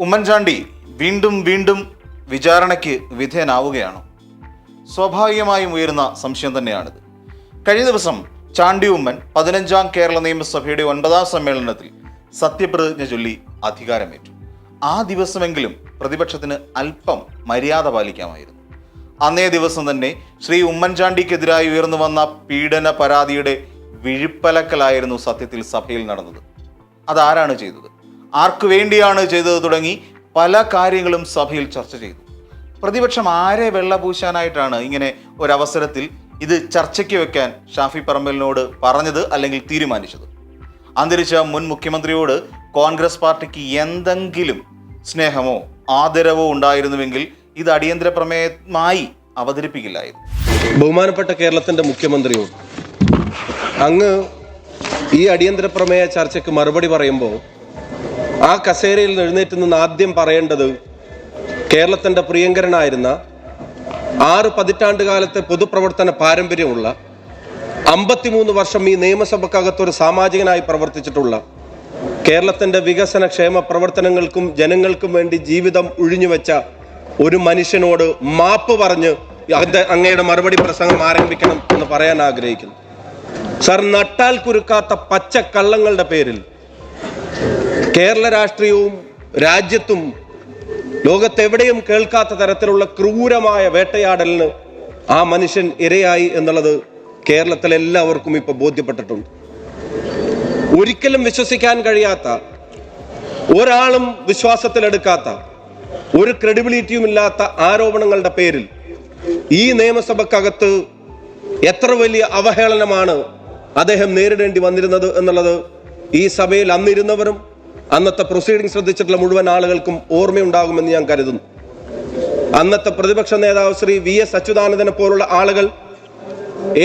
ഉമ്മൻചാണ്ടി വീണ്ടും വീണ്ടും വിചാരണയ്ക്ക് വിധേയനാവുകയാണ്. സ്വാഭാവികമായും ഉയരുന്ന സംശയം തന്നെയാണിത്. കഴിഞ്ഞ ദിവസം ചാണ്ടി ഉമ്മൻ പതിനഞ്ചാം കേരള നിയമസഭയുടെ ഒൻപതാം സമ്മേളനത്തിൽ സത്യപ്രതിജ്ഞ ചൊല്ലി അധികാരമേറ്റു. ആ ദിവസമെങ്കിലും പ്രതിപക്ഷത്തിന് അല്പം മര്യാദ പാലിക്കാമായിരുന്നു. അന്നേ ദിവസം തന്നെ ശ്രീ ഉമ്മൻചാണ്ടിക്കെതിരായി ഉയർന്നു വന്ന പീഡന പരാതിയുടെ വിഴിപ്പലക്കലായിരുന്നു സത്യത്തിൽ സഭയിൽ നടന്നത്. അതാരാണ് ചെയ്തത്? ആർക്കു വേണ്ടിയാണ് ചെയ്തത് തുടങ്ങി പല കാര്യങ്ങളും സഭയിൽ ചർച്ച ചെയ്തു. പ്രതിപക്ഷം ആരെ വെള്ളപൂശാനായിട്ടാണ് ഇങ്ങനെ ഒരവസരത്തിൽ ഇത് ചർച്ചയ്ക്ക് വെക്കാൻ ഷാഫി പറമ്പലിനോട് പറഞ്ഞത് അല്ലെങ്കിൽ തീരുമാനിച്ചത്? അന്തരിച്ച മുൻ മുഖ്യമന്ത്രിയോട് കോൺഗ്രസ് പാർട്ടിക്ക് എന്തെങ്കിലും സ്നേഹമോ ആദരവോ ഉണ്ടായിരുന്നുവെങ്കിൽ ഇത് അടിയന്തര പ്രമേയമായി അവതരിപ്പിക്കില്ലായിരുന്നു. ബഹുമാനപ്പെട്ട കേരളത്തിന്റെ മുഖ്യമന്ത്രിയോട് അങ്ങ് ഈ അടിയന്തര പ്രമേയ ചർച്ചയ്ക്ക് മറുപടി പറയുമ്പോൾ ആ കസേരയിൽ നിന്ന് എഴുന്നേറ്റ് നിന്ന് ആദ്യം പറയേണ്ടത് കേരളത്തിന്റെ പ്രിയങ്കരനായിരുന്ന ആറ് പതിറ്റാണ്ട് കാലത്തെ പൊതുപ്രവർത്തന പാരമ്പര്യമുള്ള അമ്പത്തിമൂന്ന് വർഷം ഈ നിയമസഭക്കകത്ത് ഒരു സാമാജികനായി പ്രവർത്തിച്ചിട്ടുള്ള കേരളത്തിന്റെ വികസന ക്ഷേമ പ്രവർത്തനങ്ങൾക്കും ജനങ്ങൾക്കും വേണ്ടി ജീവിതം ഉഴിഞ്ഞുവെച്ച ഒരു മനുഷ്യനോട് മാപ്പ് പറഞ്ഞ് അങ്ങയുടെ മറുപടി പ്രസംഗം ആരംഭിക്കണം എന്ന് പറയാൻ ആഗ്രഹിക്കുന്നു. സർ നട്ടാൽ കുരുക്കാത്ത പച്ചക്കള്ളങ്ങളുടെ പേരിൽ കേരള രാഷ്ട്രീയവും രാജ്യത്തും ലോകത്തെവിടെയും കേൾക്കാത്ത തരത്തിലുള്ള ക്രൂരമായ വേട്ടയാടലിന് ആ മനുഷ്യൻ ഇരയായി എന്നുള്ളത് കേരളത്തിലെ എല്ലാവർക്കും ഇപ്പൊ ബോധ്യപ്പെട്ടിട്ടുണ്ട്. ഒരിക്കലും വിശ്വസിക്കാൻ കഴിയാത്ത ഒരാളും വിശ്വാസത്തിലെടുക്കാത്ത ഒരു ക്രെഡിബിലിറ്റിയും ഇല്ലാത്ത ആരോപണങ്ങളുടെ പേരിൽ ഈ നിയമസഭക്കകത്ത് എത്ര വലിയ അവഹേളനമാണ് അദ്ദേഹം നേരിടേണ്ടി വന്നിരുന്നത് എന്നുള്ളത് ഈ സഭയിൽ അന്നിരുന്നവരും അന്നത്തെ പ്രൊസീഡിംഗ് ശ്രദ്ധിച്ചിട്ടുള്ള മുഴുവൻ ആളുകൾക്കും ഓർമ്മയുണ്ടാകുമെന്ന് ഞാൻ കരുതുന്നു. അന്നത്തെ പ്രതിപക്ഷ നേതാവ് ശ്രീ വി എസ് അച്യുതാനന്ദനെ പോലുള്ള ആളുകൾ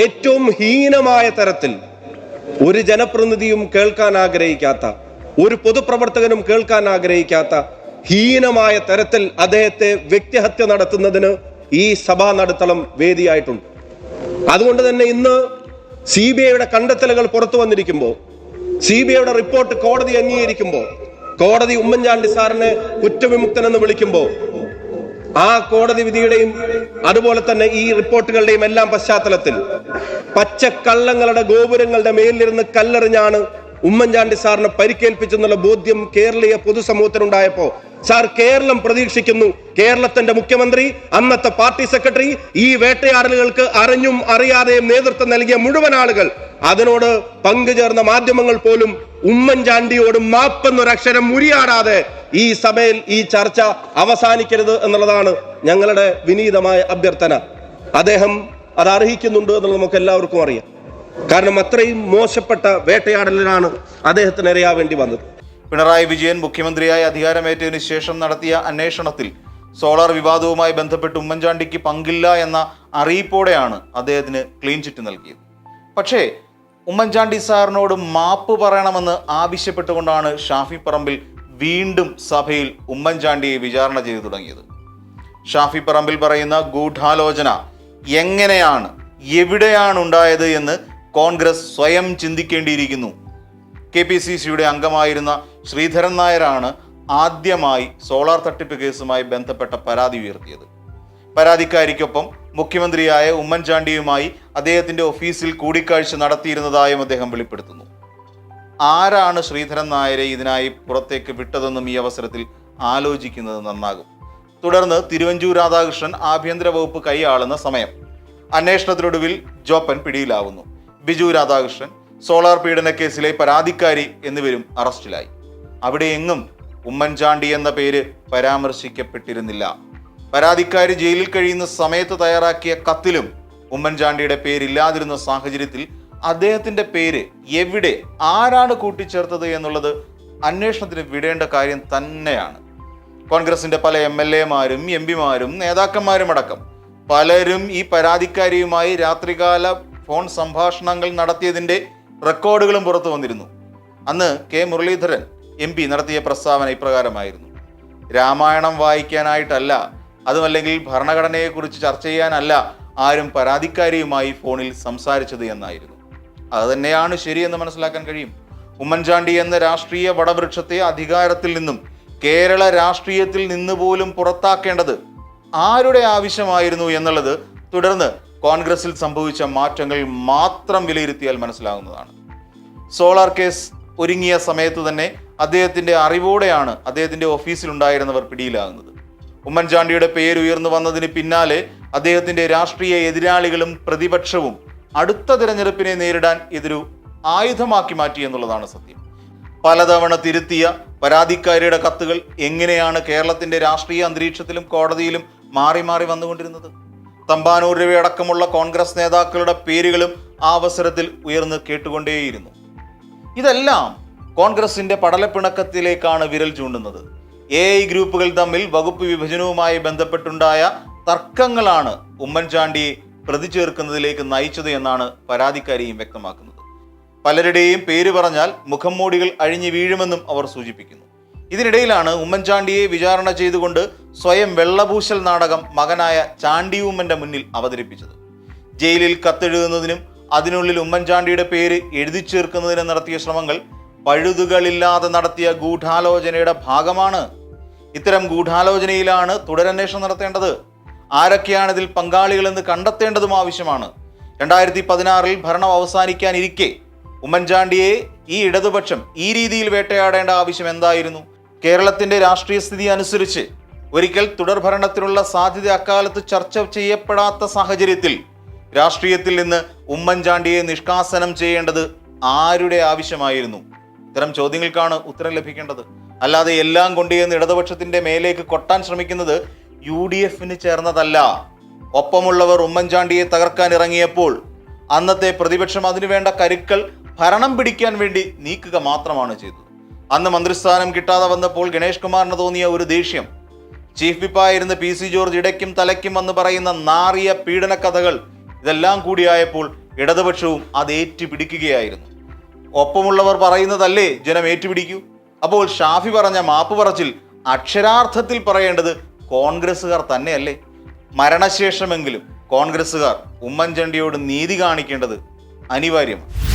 ഏറ്റവും ഹീനമായ തരത്തിൽ ഒരു ജനപ്രതിനിധിയും കേൾക്കാൻ ആഗ്രഹിക്കാത്ത ഒരു പൊതുപ്രവർത്തകനും കേൾക്കാൻ ആഗ്രഹിക്കാത്ത ഹീനമായ തരത്തിൽ അദ്ദേഹത്തെ വ്യക്തിഹത്യ നടത്തുന്നതിന് ഈ സഭാ നടുത്തളം വേദിയായിട്ടുണ്ട്. അതുകൊണ്ട് തന്നെ ഇന്ന് സി ബി ഐയുടെ കണ്ടെത്തലുകൾ പുറത്തു വന്നിരിക്കുമ്പോൾ സി ബി ഐയുടെ റിപ്പോർട്ട് കോടതി അംഗീകരിക്കുമ്പോൾ കോടതി ഉമ്മൻചാണ്ടി സാറിനെ കുറ്റവിമുക്തനെന്ന് വിളിക്കുമ്പോൾ ആ കോടതി വിധിയുടെയും അതുപോലെ തന്നെ ഈ റിപ്പോർട്ടുകളുടെയും എല്ലാം പശ്ചാത്തലത്തിൽ പച്ചക്കള്ളങ്ങളുടെ ഗോപുരങ്ങളുടെ മേലിരുന്ന് കല്ലെറിഞ്ഞാണ് ഉമ്മൻചാണ്ടി സാറിനെ പരിക്കേൽപ്പിച്ചെന്നുള്ള ബോധ്യം കേരളീയ പൊതുസമൂഹത്തിനുണ്ടായപ്പോ സാർ കേരളം പ്രതീക്ഷിക്കുന്നു. കേരളത്തിന്റെ മുഖ്യമന്ത്രി അന്നത്തെ പാർട്ടി സെക്രട്ടറി ഈ വേട്ടയാടലുകൾക്ക് അറിഞ്ഞും അറിയാതെയും നേതൃത്വം നൽകിയ മുഴുവൻ ആളുകൾ അതിനോട് പങ്കുചേർന്ന മാധ്യമങ്ങൾ പോലും ഉമ്മൻചാണ്ടിയോട് മാപ്പെന്നൊരക്ഷരം മുരിയാടാതെ ഈ സഭയിൽ ഈ ചർച്ച അവസാനിക്കരുത് എന്നുള്ളതാണ് ഞങ്ങളുടെ വിനീതമായ അഭ്യർത്ഥന. അദ്ദേഹം അത് അർഹിക്കുന്നുണ്ട് എന്നുള്ളത് നമുക്ക് എല്ലാവർക്കും അറിയാം. കാരണം അത്രയും മോശപ്പെട്ട വേട്ടയാടലിനാണ് അദ്ദേഹത്തിന് ഇരയാവേണ്ടി വന്നത്. പിണറായി വിജയൻ മുഖ്യമന്ത്രിയായി അധികാരമേറ്റതിനു ശേഷം നടത്തിയ അന്വേഷണത്തിൽ സോളാർ വിവാദവുമായി ബന്ധപ്പെട്ട് ഉമ്മൻചാണ്ടിക്ക് പങ്കില്ല എന്ന അറിയിപ്പോടെയാണ് അദ്ദേഹത്തിന് ക്ലീൻ ചിറ്റ് നൽകിയത്. പക്ഷേ ഉമ്മൻചാണ്ടി സാറിനോട് മാപ്പ് പറയണമെന്ന് ആവശ്യപ്പെട്ടുകൊണ്ടാണ് ഷാഫി പറമ്പിൽ വീണ്ടും സഭയിൽ ഉമ്മൻചാണ്ടിയെ വിചാരണ ചെയ്തു തുടങ്ങിയത്. ഷാഫി പറമ്പിൽ പറയുന്ന ഗൂഢാലോചന എങ്ങനെയാണ് എവിടെയാണ് ഉണ്ടായത് എന്ന് കോൺഗ്രസ് സ്വയം ചിന്തിക്കേണ്ടിയിരിക്കുന്നു. കെ പി സി സിയുടെ അംഗമായിരുന്ന ശ്രീധരൻ നായരാണ് ആദ്യമായി സോളാർ തട്ടിപ്പ് കേസുമായി ബന്ധപ്പെട്ട പരാതി ഉയർത്തിയത്. പരാതിക്കാരിക്കൊപ്പം മുഖ്യമന്ത്രിയായ ഉമ്മൻചാണ്ടിയുമായി അദ്ദേഹത്തിന്റെ ഓഫീസിൽ കൂടിക്കാഴ്ച നടത്തിയിരുന്നതായും അദ്ദേഹം വെളിപ്പെടുത്തുന്നു. ആരാണ് ശ്രീധരൻ നായരെ ഇതിനായി പുറത്തേക്ക് വിട്ടതെന്നും ഈ അവസരത്തിൽ ആലോചിക്കുന്നത് നന്നാകും. തുടർന്ന് തിരുവഞ്ചൂർ രാധാകൃഷ്ണൻ ആഭ്യന്തര വകുപ്പ് കൈയാളുന്ന സമയം. അന്വേഷണത്തിനൊടുവിൽ ജോപ്പൻ പിടിയിലാവുന്നു. ബിജു രാധാകൃഷ്ണൻ സോളാർ പീഡന കേസിലെ പരാതിക്കാരി എന്നിവരും അറസ്റ്റിലായി. അവിടെ എങ്ങും ഉമ്മൻചാണ്ടി എന്ന പേര് പരാമർശിക്കപ്പെട്ടിരുന്നില്ല. പരാതിക്കാരി ജയിലിൽ കഴിയുന്ന സമയത്ത് തയ്യാറാക്കിയ കത്തിലും ഉമ്മൻചാണ്ടിയുടെ പേരില്ലാതിരുന്ന സാഹചര്യത്തിൽ അദ്ദേഹത്തിന്റെ പേര് എവിടെ ആരാണ് കൂട്ടിച്ചേർത്തത് എന്നുള്ളത് അന്വേഷണത്തിന് വിടേണ്ട കാര്യം തന്നെയാണ്. കോൺഗ്രസിന്റെ പല എം എൽ എമാരും എം പിമാരും നേതാക്കന്മാരും അടക്കം പലരും ഈ പരാതിക്കാരിയുമായി രാത്രികാല ഫോൺ സംഭാഷണങ്ങൾ നടത്തിയതിന്റെ റെക്കോർഡുകളും പുറത്തു വന്നിരുന്നു. അന്ന് കെ മുരളീധരൻ എം നടത്തിയ പ്രസ്താവന ഇപ്രകാരമായിരുന്നു. രാമായണം വായിക്കാനായിട്ടല്ല അതുമല്ലെങ്കിൽ ഭരണഘടനയെക്കുറിച്ച് ചർച്ച ചെയ്യാനല്ല ആരും പരാതിക്കാരിയുമായി ഫോണിൽ സംസാരിച്ചത് എന്നായിരുന്നു. അത് തന്നെയാണ് ശരിയെന്ന് മനസ്സിലാക്കാൻ കഴിയും. ഉമ്മൻചാണ്ടി എന്ന രാഷ്ട്രീയ വടവൃക്ഷത്തെ അധികാരത്തിൽ നിന്നും കേരള രാഷ്ട്രീയത്തിൽ നിന്ന് പോലും പുറത്താക്കേണ്ടത് ആരുടെ ആവശ്യമായിരുന്നു എന്നുള്ളത് തുടർന്ന് കോൺഗ്രസിൽ സംഭവിച്ച മാറ്റങ്ങൾ മാത്രം വിലയിരുത്തിയാൽ മനസ്സിലാകുന്നതാണ് സോളാർ കേസ് ഒരുങ്ങിയ സമയത്ത് തന്നെ അദ്ദേഹത്തിന്റെ അറിവോടെയാണ് അദ്ദേഹത്തിന്റെ ഓഫീസിൽ ഉണ്ടായിരുന്നവർ പിടിയിലാകുന്നത്. ഉമ്മൻചാണ്ടിയുടെ പേര് ഉയർന്നു വന്നതിന് പിന്നാലെ അദ്ദേഹത്തിന്റെ രാഷ്ട്രീയ എതിരാളികളും പ്രതിപക്ഷവും അടുത്ത തിരഞ്ഞെടുപ്പിനെ നേരിടാൻ ഇതൊരു ആയുധമാക്കി മാറ്റി എന്നുള്ളതാണ് സത്യം. പലതവണ തിരുത്തിയ പരാതിക്കാരിയുടെ കത്തുകൾ എങ്ങനെയാണ് കേരളത്തിന്റെ രാഷ്ട്രീയ അന്തരീക്ഷത്തിലും കോടതിയിലും മാറി മാറി വന്നുകൊണ്ടിരുന്നത്? തമ്പാനൂർ രവി അടക്കമുള്ള കോൺഗ്രസ് നേതാക്കളുടെ പേരുകളും ആ അവസരത്തിൽ ഉയർന്ന് കേട്ടുകൊണ്ടേയിരുന്നു. ഇതെല്ലാം കോൺഗ്രസിന്റെ പടലപ്പിണക്കത്തിലേക്കാണ് വിരൽ ചൂണ്ടുന്നത്. എ ഐ ഗ്രൂപ്പുകൾ തമ്മിൽ വകുപ്പ് വിഭജനവുമായി ബന്ധപ്പെട്ടുണ്ടായ തർക്കങ്ങളാണ് ഉമ്മൻചാണ്ടിയെ പ്രതി ചേർക്കുന്നതിലേക്ക് നയിച്ചത് എന്നാണ് പരാതിക്കാരിയും വ്യക്തമാക്കുന്നത്. പലരുടെയും പേര് പറഞ്ഞാൽ മുഖംമൂടികൾ അഴിഞ്ഞു വീഴുമെന്നും അവർ സൂചിപ്പിക്കുന്നു. ഇതിനിടയിലാണ് ഉമ്മൻചാണ്ടിയെ വിചാരണ ചെയ്തുകൊണ്ട് സ്വയം വെള്ളപൂശൽ നാടകം മകനായ ചാണ്ടിയൂമ്മന്റെ മുന്നിൽ അവതരിപ്പിച്ചത്. ജയിലിൽ കത്തെഴുതുന്നതിനും അതിനുള്ളിൽ ഉമ്മൻചാണ്ടിയുടെ പേര് എഴുതി ചേർക്കുന്നതിനും നടത്തിയ ശ്രമങ്ങൾ പഴുതുകളില്ലാതെ നടത്തിയ ഗൂഢാലോചനയുടെ ഭാഗമാണ്. ഇത്തരം ഗൂഢാലോചനയിലാണ് തുടരന്വേഷണം നടത്തേണ്ടത്. ആരൊക്കെയാണ് ഇതിൽ പങ്കാളികളെന്ന് കണ്ടെത്തേണ്ടതും ആവശ്യമാണ്. രണ്ടായിരത്തി പതിനാറിൽ ഭരണം അവസാനിക്കാനിരിക്കെ ഉമ്മൻചാണ്ടിയെ ഈ ഇടതുപക്ഷം ഈ രീതിയിൽ വേട്ടയാടേണ്ട ആവശ്യം എന്തായിരുന്നു? കേരളത്തിന്റെ രാഷ്ട്രീയ സ്ഥിതി അനുസരിച്ച് ഒരിക്കൽ തുടർഭരണത്തിനുള്ള സാധ്യത അക്കാലത്ത് ചർച്ച ചെയ്യപ്പെടാത്ത സാഹചര്യത്തിൽ രാഷ്ട്രീയത്തിൽ നിന്ന് ഉമ്മൻചാണ്ടിയെ നിഷ്കാസനം ചെയ്യേണ്ടത് ആരുടെ ആവശ്യമായിരുന്നു? ഇത്തരം ചോദ്യങ്ങൾക്കാണ് ഉത്തരം ലഭിക്കേണ്ടത്. അല്ലാതെ എല്ലാം കൊണ്ടുചെന്ന് ഇടതുപക്ഷത്തിന്റെ മേലേക്ക് കൊട്ടാൻ ശ്രമിക്കുന്നത് യു ഡി എഫിന് ചേർന്നതല്ല. ഒപ്പമുള്ളവർ ഉമ്മൻചാണ്ടിയെ തകർക്കാൻ ഇറങ്ങിയപ്പോൾ അന്നത്തെ പ്രതിപക്ഷം അതിനുവേണ്ട കരുക്കൾ ഭരണം പിടിക്കാൻ വേണ്ടി നീക്കുക മാത്രമാണ് ചെയ്തത്. അന്ന് മന്ത്രിസ്ഥാനം കിട്ടാതെ വന്നപ്പോൾ ഗണേഷ് കുമാറിന് തോന്നിയ ഒരു ദേഷ്യം. ചീഫ് വിപ്പായിരുന്ന പി സി ജോർജ് ഇടയ്ക്കും തലയ്ക്കും എന്ന് പറയുന്ന നാറിയ പീഡന കഥകൾ ഇതെല്ലാം കൂടിയായപ്പോൾ ഇടതുപക്ഷവും അത് ഏറ്റുപിടിക്കുകയായിരുന്നു. ഒപ്പമുള്ളവർ പറയുന്നതല്ലേ? ജനം ഏറ്റുപിടിക്കൂ. അപ്പോൾ ഷാഫി പറഞ്ഞ മാപ്പ് പറച്ചിൽ അക്ഷരാർത്ഥത്തിൽ പറയേണ്ടത് കോൺഗ്രസ്സുകാർ തന്നെയല്ലേ? മരണശേഷമെങ്കിലും കോൺഗ്രസ്സുകാർ ഉമ്മൻചാണ്ടിയോട് നീതി കാണിക്കേണ്ടത് അനിവാര്യമാണ്.